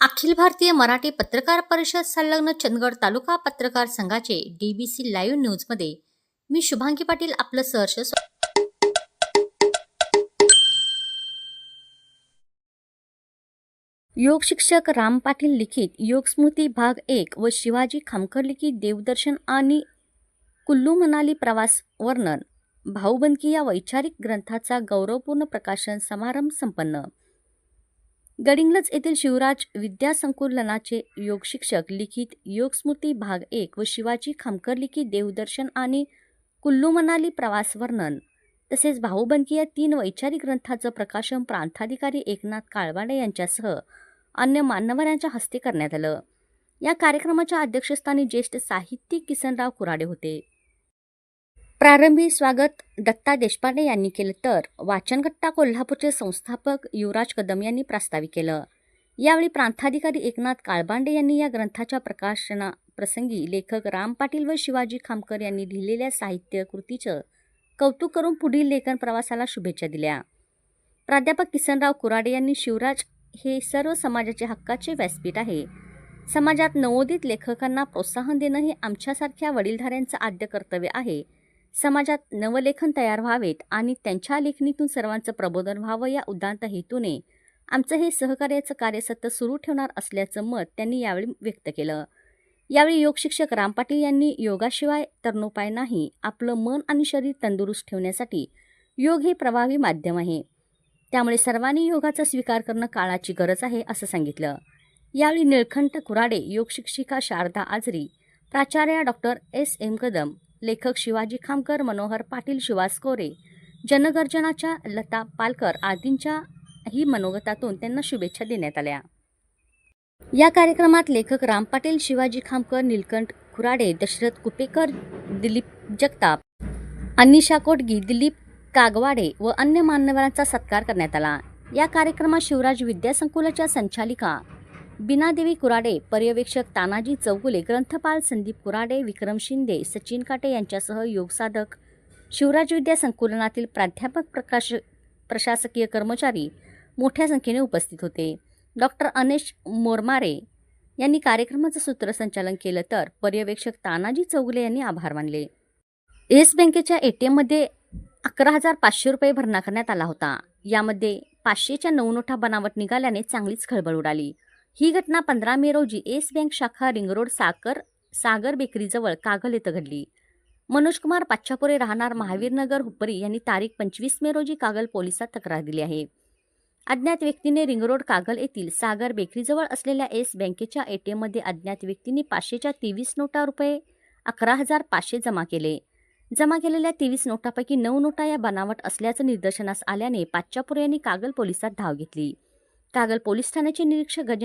अखिल भारतीय मराठी पत्रकार परिषद संलग्न चंदगड तालुका पत्रकार संघाचे डीबीसी लाईव्ह न्यूजमध्ये मी शुभांगी पाटील आपलं सहर्ष योग शिक्षक राम पाटील लिखित योगस्मृती भाग एक व शिवाजी खामकर लिखित देवदर्शन आणि कुल्लू मनाली प्रवास वर्णन. भाऊबंदकी या वैचारिक ग्रंथाचा गौरवपूर्ण प्रकाशन समारंभ संपन्न. गडिंग्लज येथील शिवराज विद्यासंकुलनाचे योग शिक्षक लिखित योगस्मृती भाग एक व शिवाजी खामकर लिखित देवदर्शन आणि कुल्लू मनाली प्रवास वर्णन. तसेच भाऊबंदकी या तीन वैचारिक ग्रंथाचं प्रकाशन प्रांताधिकारी एकनाथ काळवाडे यांच्यासह अन्य मान्यवरांच्या हस्ते करण्यात आलं. या कार्यक्रमाच्या अध्यक्षस्थानी ज्येष्ठ साहित्यिक किसनराव कुराडे होते. प्रारंभी स्वागत दत्ता देशपांडे यांनी केलं तर वाचनकट्टा कोल्हापूरचे संस्थापक युवराज कदम यांनी प्रास्ताविक केलं. यावेळी प्रांताधिकारी एकनाथ काळबांडे यांनी या ग्रंथाच्या प्रकाशना प्रसंगी लेखक राम पाटील व शिवाजी खामकर यांनी लिहिलेल्या साहित्य कृतीचं कौतुक करून पुढील लेखन प्रवासाला शुभेच्छा दिल्या. प्राध्यापक किसनराव कुराडे यांनी शिवराज हे सर्व समाजाचे हक्काचे व्यासपीठ आहे. समाजात नवोदित लेखकांना प्रोत्साहन देणं हे आमच्यासारख्या वडीलधाऱ्यांचं आद्य कर्तव्य आहे. समाजात नवलेखन तयार व्हावेत आणि त्यांच्या लेखणीतून सर्वांचं प्रबोधन व्हावं या उदांत हेतूने आमचं हे सहकार्याचं कार्य सतत सुरू ठेवणार असल्याचं मत त्यांनी यावेळी व्यक्त केलं. यावेळी योग शिक्षक राम पाटील यांनी योगाशिवाय तरणोपाय नाही आपलं मन आणि शरीर तंदुरुस्त ठेवण्यासाठी योग हे प्रभावी माध्यम आहे. त्यामुळे सर्वांनी योगाचा स्वीकार करणं काळाची गरज आहे असं सांगितलं. यावेळी निळखंठ कुराडे योग शिक्षिका शारदा आजरी प्राचार्या डॉक्टर एस एम कदम लेखक शिवाजी खामकर मनोहर पाटील शिवासकोरे जनगर्जनाच्या लता पालकर आदींच्या ही मनोगतातून त्यांना शुभेच्छा देण्यात आल्या. या कार्यक्रमात लेखक राम पाटील शिवाजी खामकर निलकंठ खुराडे दशरथ कुपेकर दिलीप जगताप अनिशा कोटगी दिलीप कागवाडे व अन्य मान्यवरांचा सत्कार करण्यात आला. या कार्यक्रमात शिवराज विद्यासंकुलाच्या संचालिका बिनादेवी कुराडे पर्यवेक्षक तानाजी चौगुले ग्रंथपाल संदीप कुराडे विक्रम शिंदे सचिन काटे यांच्यासह योगसाधक शिवराज विद्या संकुलनातील प्राध्यापक प्रकाश प्रशासकीय कर्मचारी मोठ्या संख्येने उपस्थित होते. डॉक्टर अनेश मोरमारे यांनी कार्यक्रमाचं सूत्रसंचालन केलं तर पर्यवेक्षक तानाजी चौगुले यांनी आभार मानले. येस बँकेच्या ए टी एममध्ये अकरा हजार पाचशे रुपये भरणा करण्यात आला होता. यामध्ये पाचशेच्या नऊ नोटा बनावट निघाल्याने चांगलीच खळबळ उडाली. ही घटना पंधरा मे रोजी एस बँक शाखा रिंग रोड सागर बेकरीजवळ कागल येथे घडली. मनोजकुमार पाच्छापुरे राहणार महावीरनगर हुप्परी यांनी तारीख पंचवीस मे रोजी कागल पोलिसात तक्रार दिली आहे. अज्ञात व्यक्तीने रिंग रोड कागल येथील सागर बेकरीजवळ असलेल्या येस बँकेच्या एटीएममध्ये अज्ञात व्यक्तीने पाचशेच्या तेवीस नोटा रुपये अकरा हजार पाचशे जमा केले. जमा केलेल्या तेवीस नोटापैकी नऊ नोटा या बनावट असल्याचं निदर्शनास आल्याने पाच्छापुरे यांनी कागल पोलिसात धाव घेतली. कागल पोलीस ठाण्याचे निरीक्षक गज